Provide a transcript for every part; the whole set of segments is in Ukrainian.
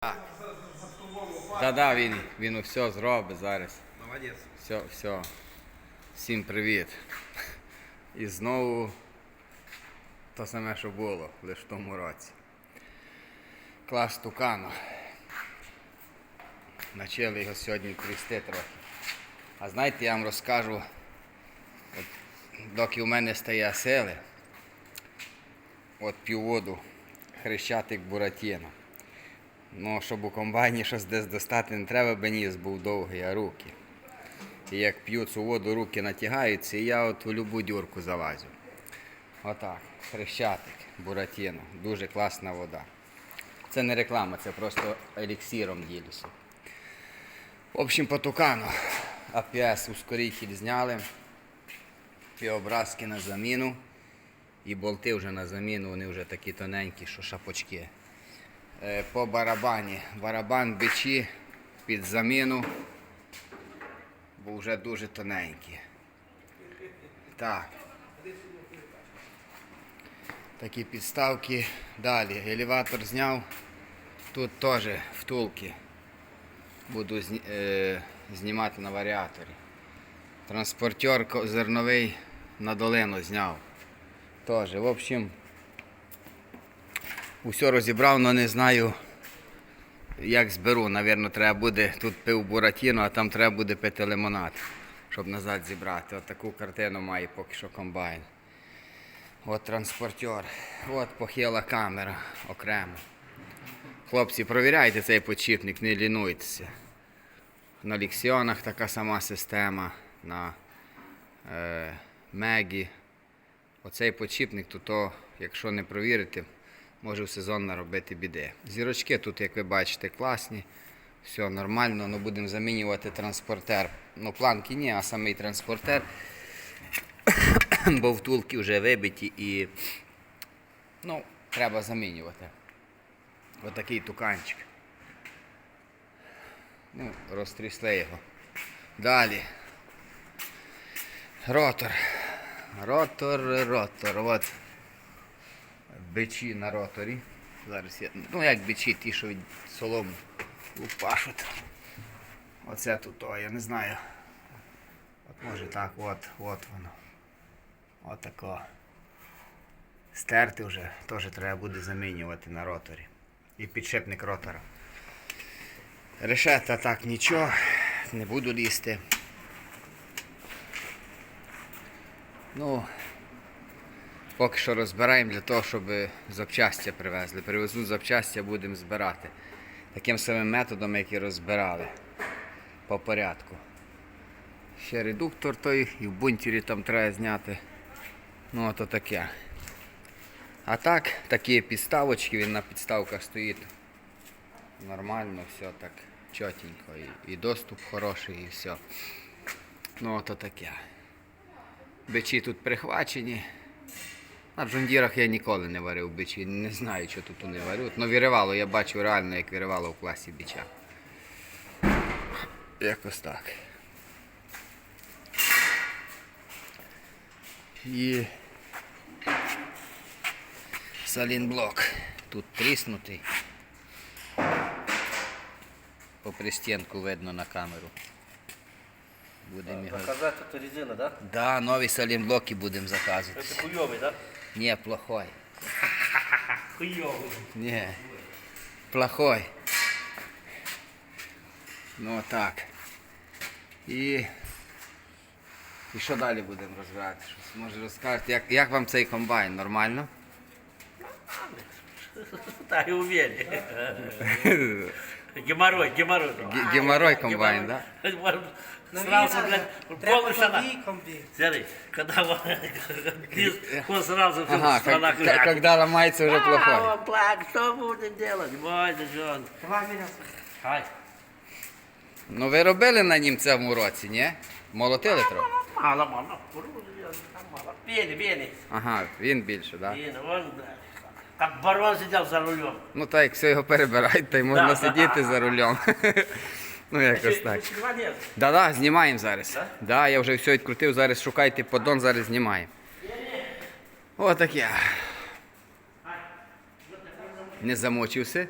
Так. Да-да, він, він все зробить зараз. Молодець. Все, все. Всім привіт. І знову те саме, що було лише в тому році. Клас Тукану. Начали його сьогодні трясти трохи. А знаєте, я вам розкажу, от, доки у мене стає сили, от п'ю воду, хрещатик Буратіно. Ну, щоб у комбайні щось десь достати, не треба, бо ніс був довгий, а руки. І як п'ю цю воду, руки натягаються, і я от у любу дюрку залазю. Отак, хрещатик, Буратіно. Дуже класна вода. Це не реклама, це просто еліксиром ділюся. В общем, по тукану. АПС ускоритель зняли. Півобразки на заміну. І болти вже на заміну, вони вже такі тоненькі, що шапочки. Е, По барабані. Барабан бичі під заміну, бо вже дуже тоненькі. Так. Такі підставки. Далі. Елеватор зняв. Тут теж втулки. Буду е, знімати на варіаторі. Транспортер зерновий на долину зняв. Теж. В общем, усе розібрав, але не знаю, як зберу. Навірно, треба буде тут пив буратіно, а там треба буде пити лимонад, щоб назад зібрати. От таку картину має поки що комбайн. От транспортер, от похила камера окремо. Хлопці, провіряйте цей подшипник, не лінуйтеся. На ліксіонах така сама система, на е, Мегі. Оцей подшипник, то, то якщо не провірити, може в сезон наробити біди. Зірочки тут, як ви бачите, класні. Все нормально, але будемо замінювати транспортер. Ну, планки ні, а самий транспортер. Бо втулки вже вибиті і ну, треба замінювати. Отакий туканчик. Ну, розтрісли його. Далі. Ротор. Ротор, ротор. От. Бичі на роторі. Зараз я. Ну як бичі, ті, що від солому лупашуть. Оце тут, о, я не знаю. От може так, от, от воно. Отако. Стерти вже теж треба буде замінювати на роторі. І підшипник ротора. Решета так нічого, не буду лізти. Ну, поки що розбираємо для того, щоб запчастя привезли. Привезуть запчастя, будемо збирати. Таким самим методом, як і розбирали. По порядку. Ще редуктор той і в бунтері там треба зняти. Ну, ото таке. А так, такі підставочки, він на підставках стоїть. Нормально, все так чотенько. І, і доступ хороший, і все. Ну, ото таке. Бичі тут прихвачені. На джундірах я ніколи не варив бичі. Не знаю, що тут вони варють. Ну, віривало, я бачу реально, як віривало в класі бича. Якось так. І салінблок. Тут тріснутий. По пристінку видно на камеру. Будемо його. Показати це резина, да? Да, нові салінблоки будемо заказувати. Це хуйовий, да? Ні, плохой. Хуйовий. Ні. Плохой. Ну так. І. І що далі будемо розбирати? Щось може розкажете, як, як вам цей комбайн? Нормально? Так, і уверен. Геморрой, геморрой. Ге- Геморрой комбайн, да? Сразу, блядь, полностью на... нові комбі. Смотри, когда он, он сразу всё Ага, страна как- когда ломается уже плохой. А, он плак, что будем делать? Мой Джон. Давай мене. Хай. Ну ви робили на нім цьому році, ні? Молотили трохи? Мало, мало. Там мало. Пени, пени. Ага, він більше, так? Да? Пени, он, да. Как барон сидел за рулем. Ну так, як все його перебирають, то й можна Да, да, сидіти да. за рулем. ну якось так. Да-да, знімаємо зараз. Да? Да, я вже все відкрутив, зараз шукайте поддон, зараз знімаємо. Отаке. Не замочився?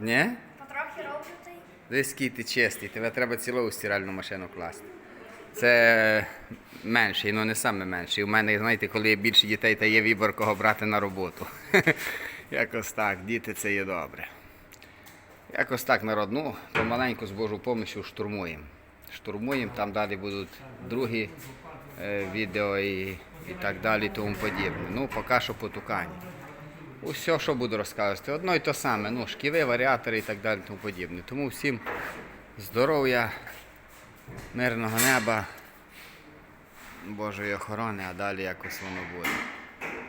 Ні? Потрохи роблю та Десь ти чистий, тебе треба цілу стиральну машину класти. Це менший, ну не саме менший. У мене, знаєте, коли є більше дітей, та є вибір, кого брати на роботу. Якось так, діти це є добре. Якось так, народ, ну, помаленьку з Божою помощю штурмуємо. Штурмуємо, там далі будуть другі е, відео і, і так далі, тому подібне. Ну, поки що по тукані. Усе, що буду розказувати, одно і то саме, ну, шківи, варіатори і так далі, тому подібне. Тому всім здоров'я, мирного неба, Божої охорони, а далі якось воно буде.